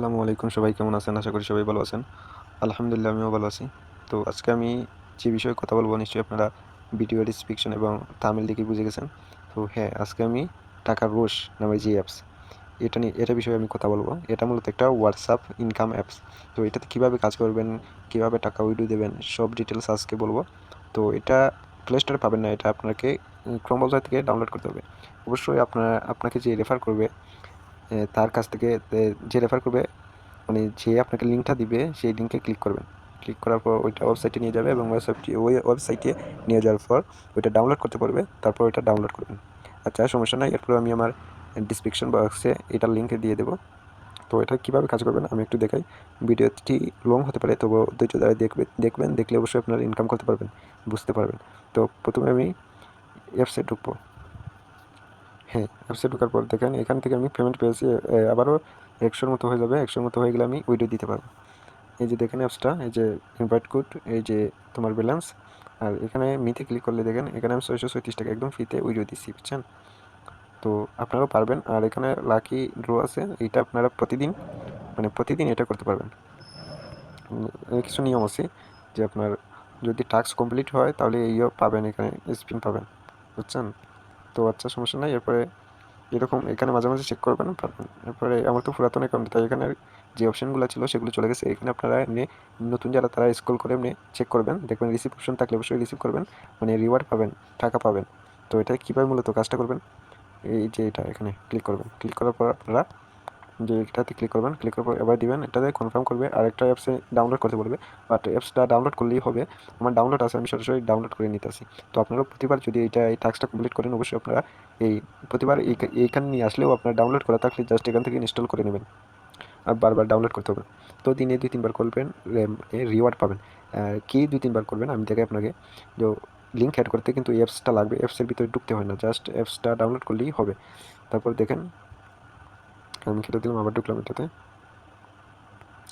আসসালামু আলাইকুম, সবাই কেমন আছেন? আশা করি সবাই ভালো আছেন। আলহামদুলিল্লাহ, আমিও ভালো আছি। তো আজকে আমি যে বিষয়ে কথা বলব, নিশ্চয়ই আপনারা ভিডিও ডিসক্রিপশন এবং তামিল দেখে বুঝে গেছেন। তো হ্যাঁ আজকে আমি টাকার রোশ নামে যে অ্যাপস এটা নিয়ে, এটা বিষয়ে আমি কথা বলব। এটা মূলত একটা হোয়াটসঅ্যাপ ইনকাম অ্যাপস তো এটাতে কীভাবে কাজ করবেন, কীভাবে টাকা উইডো দেবেন, সব ডিটেলস আজকে বলব। তো এটা প্লে স্টোরে পাবেন না, এটা আপনাকে ক্রম ব্রাউজার থেকে ডাউনলোড করতে হবে। অবশ্যই আপনার, আপনাকে যে রেফার করবে তার কাছ থেকে যে রেফার করবে মানে যে আপনাকে লিঙ্কটা দিবে, সেই লিঙ্কে ক্লিক করবেন। ক্লিক করার পর ওইটা ওয়েবসাইটে নিয়ে যাবে এবং ওয়েবসাইটটি ওই ওয়েবসাইটে নিয়ে যাওয়ার পর ওইটা ডাউনলোড করতে পারবে, তারপর ওইটা ডাউনলোড করবেন। আচ্ছা সমস্যা নাই, এরপর আমি আমার ডিসক্রিপশন বক্সে এটার লিঙ্কে দিয়ে দেবো। তো এটা কীভাবে কাজ করবেন, আমি একটু দেখাই। ভিডিওটি লং হতে পারে তবু ধৈর্য দ্বারা দেখবে, দেখবেন, দেখলে অবশ্যই আপনারা ইনকাম করতে পারবেন, বুঝতে পারবেন। তো প্রথমে আমি অ্যাপসে ঢুকবো। হ্যাঁ অ্যাপসে ঢোকার পর দেখেন, এখান থেকে আমি পেমেন্ট পেয়েছি আবারও একশোর মতো হয়ে যাবে, একশোর মতো হয়ে গেলে আমি উইডো দিতে পারব। এই যে দেখেন অ্যাপসটা এই যে ইনভাইট কোড এই যে তোমার ব্যালেন্স আর এখানে মিতে ক্লিক করলে দেখেন, এখানে আমি ছয়শো ছয়ত্রিশ টাকা একদম ফ্রিতে উইডো দিচ্ছি বুঝছেন? তো আপনারাও পারবেন, আর এখানে লাকি ড্র আছে, এইটা আপনারা প্রতিদিন মানে প্রতিদিন এটা করতে পারবেন। কিছু নিয়ম আছে যে আপনার যদি টাস্ক কমপ্লিট হয়, তাহলে এইও পাবেন এখানে স্পিন পাবেন, বুঝছেন? তো আচ্ছা সমস্যা নাই। এরপরে এরকম এখানে মাঝে মাঝে চেক করবেন। পারবেন এরপরে আমার তো পুরাতন অ্যাকাউন্ট তাই এখানে যে অপশানগুলো ছিল সেগুলো চলে গেছে। এখানে আপনারা এমনি নতুন যারা, তারা স্কুল করে এমনি চেক করবেন। দেখবেন রিসিভ অপশন থাকলে অবশ্যই রিসিভ করবেন। মানে রিওয়ার্ড পাবেন, টাকা পাবেন। তো এটা কীভাবে মূলত কাজটা করবেন? এই যে এটা এখানে ক্লিক করবেন। ক্লিক করার পর আপনারা যে এটাতে ক্লিক করবেন ক্লিক করার পর এবার দিবেন, এটাতে কনফার্ম করবে আর একটা অ্যাপসে ডাউনলোড করতে বলবে। বাট অ্যাপসটা ডাউনলোড করলেই হবে, আমার ডাউনলোড আছে, আমি সরাসরি ডাউনলোড করে নিতে আসি তো আপনারা প্রতিবার যদি এটা, এই টাস্কটা কমপ্লিট করেন, অবশ্যই আপনারা এই, প্রতিবার এই- এইখানে নিয়ে আসলেও আপনার ডাউনলোড করা থাকলে জাস্ট এখান থেকে ইনস্টল করে নেবেন। আর বারবার ডাউনলোড করতে হবে। তো দিনে দুই, তিনবার করবেন রিওয়ার্ড পাবেন। কি দুই, তিনবার করবেন, আমি দেখাই আপনাকে। যে লিঙ্ক অ্যাড করতে কিন্তু অ্যাপসটা লাগবে অ্যাপসের ভিতরে ঢুকতে হয় না জাস্ট অ্যাপসটা ডাউনলোড করলেই হবে। তারপর দেখেন আমি কেটে দিলাম, আবার ঢুকলাম এটাতে।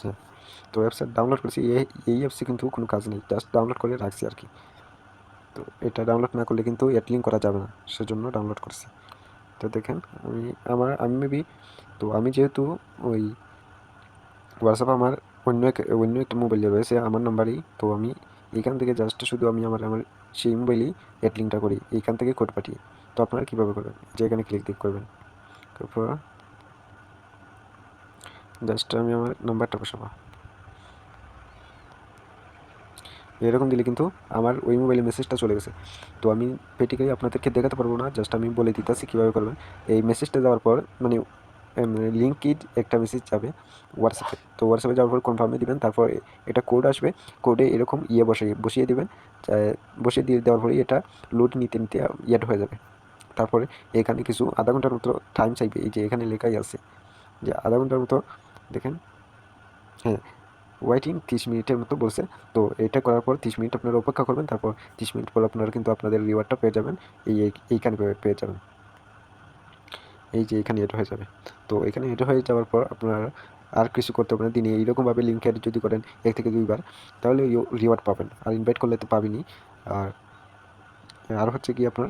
হ্যাঁ তো ওয়েবসাইট ডাউনলোড করেছি, এই এই অ্যাপসে কিন্তু কোনো কাজ নেই জাস্ট ডাউনলোড করে রাখছি আর কি। তো এটা ডাউনলোড না করলে কিন্তু অ্যাড লিঙ্ক করা যাবে না, সেজন্য ডাউনলোড করছি। তো দেখেন, আমি, আমার, আমি মেবি তো আমি যেহেতু ওই হোয়াটসঅ্যাপ আমার অন্য এক, অন্য একটা মোবাইলে রয়েছে, আমার নাম্বারই তো আমি এইখান থেকে জাস্ট শুধু আমি আমার আমার সেই মোবাইলেই অ্যাড লিঙ্কটা করি এইখান থেকে কোড পাঠিয়ে। তো আপনারা কীভাবে করবেন? যে এখানে ক্লিক ক্লিক করবেন। তারপর জাস্ট আমি আমার নাম্বারটা বসাবো। এরকম দিলে কিন্তু আমার ওই মোবাইলে মেসেজটা চলে গেছে। তো আমি পেটিকাই আপনাদেরকে দেখাতে পারব না, জাস্ট আমি বলে দিতেছি কীভাবে করবেন। এই মেসেজটা যাওয়ার পর মানে লিঙ্কিড একটা মেসেজ যাবে হোয়াটসঅ্যাপে তো হোয়াটসঅ্যাপে যাওয়ার পর কনফার্মে দিবেন, তারপর এটা কোড আসবে। কোডে এরকম ইয়ে বসিয়ে বসিয়ে দেবেন। বসিয়ে দিয়ে দেওয়ার পরে এটা লোড নিতে নিতে ইয়েড হয়ে যাবে। তারপরে এখানে কিছু আধা ঘণ্টার মতো টাইম চাইবে। এই যে এখানে লেখাই আছে যে আধা ঘণ্টার মতো দেখেন। হ্যাঁ ওয়েটিং তিরিশ মিনিটের মতো বলছে। তো এটা করার পর তিরিশ মিনিট আপনারা অপেক্ষা করবেন, তারপর তিরিশ মিনিট পর আপনারা কিন্তু আপনাদের রিওয়ার্ডটা পেয়ে যাবেন। এই এই- এইখানে পেয়ে- যাবেন। এই যে এখানে এটা হয়ে যাবে। তো এখানে এটা হয়ে যাওয়ার পর আপনারা আর কিছু করতে পারেন না। দিনে এইরকমভাবে লিঙ্ক অ্যাড যদি করেন এক থেকে দুইবার, তাহলে রিওয়ার্ড পাবেন। আর ইনভাইট করলে তো পাবেনই। আর আর হচ্ছে কি আপনার,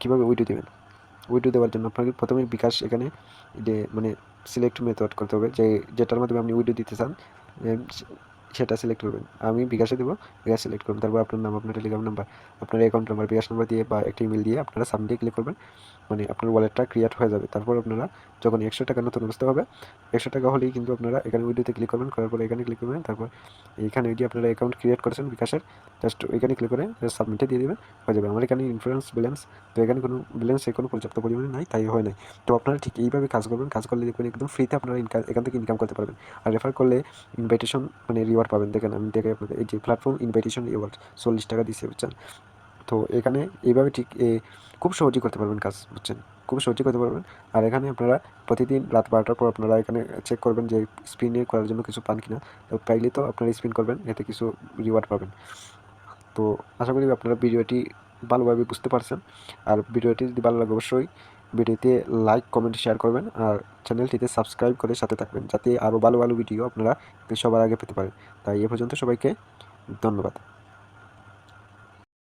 কীভাবে উইডো দেবেন? উইডো দেওয়ার জন্য। আপনাকে প্রথমে বিকাশ এখানে মানে সিলেক্ট মেথড করতে হবে যে, যেটার মাধ্যমে আপনি উইডো দিতে চান সেটা সিলেক্ট করবেন। আমি বিকাশে দেবো, বিকাশ সিলেক্ট করবেন তারপর আপনার নাম, আপনার টেলিগ্রাম নাম্বার আপনার অ্যাকাউন্ট নাম্বার বিকাশ নাম্বার দিয়ে বা একটা ইমেল দিয়ে আপনারা সাবমিটে ক্লিক করবেন। মানে আপনার ওয়ালেটটা ক্রিয়েট হয়ে যাবে। তারপর আপনারা যখন একশো টাকা নতুন অবস্থা হবে, একশো টাকা হলেই কিন্তু আপনারা এখানে উইডোতে ক্লিক করবেন। করার পরে এখানে ক্লিক করবেন। তারপর এখানে যদি আপনারা অ্যাকাউন্ট ক্রিয়েট করেছেন বিকাশের জাস্ট ওইখানে ক্লিক করে সাবমিটে দিয়ে দেবেন, হয়ে যাবে। আমার এখানে ইনফ্লুয়েন্স ব্যালেন্স তো এখানে কোনো ব্যালেন্স কোনো পর্যাপ্ত পরিমাণে নাই, তাই হয় নাই। তো আপনারা ঠিক এইভাবে কাজ করবেন। কাজ করলে দেখবেন একদম ফ্রিতে আপনারা ইনকা- এখান থেকে ইনকাম করতে পারবেন। আর রেফার করলে ইনভাইটেশন মানে রিওয়ার্ড পাবেন। দেখেন, আমি দেখে আপনাদের, এই যে প্ল্যাটফর্ম ইনভাইটেশন রিওয়ার্ড চল্লিশ টাকা দিচ্ছে বুঝছেন? তো এখানে এইভাবে ঠিক খুব সহজেই করতে পারবেন কাজ, বুঝছেন? খুব সহজেই করতে পারবেন। আর এখানে আপনারা প্রতিদিন রাত বারোটার পর আপনারা এখানে চেক করবেন যে স্পিনে করার জন্য কিছু পান কিনা। তো পাইলে তো আপনারা স্পিন করবেন, এতে কিছু রিওয়ার্ড পাবেন। তো আশা করি আপনারা ভিডিওটি ভালোভাবে বুঝতে পারছেন। আর ভিডিওটি যদি ভালো লাগে অবশ্যই ভিডিওতে লাইক কমেন্ট শেয়ার করবেন আর চ্যানেলটিতে সাবস্ক্রাইব করে সাথে থাকবেন যাতে আরও ভালো ভালো ভিডিও আপনারা সবার আগে পেতে পারেন। তাই এ পর্যন্ত সবাইকে ধন্যবাদ।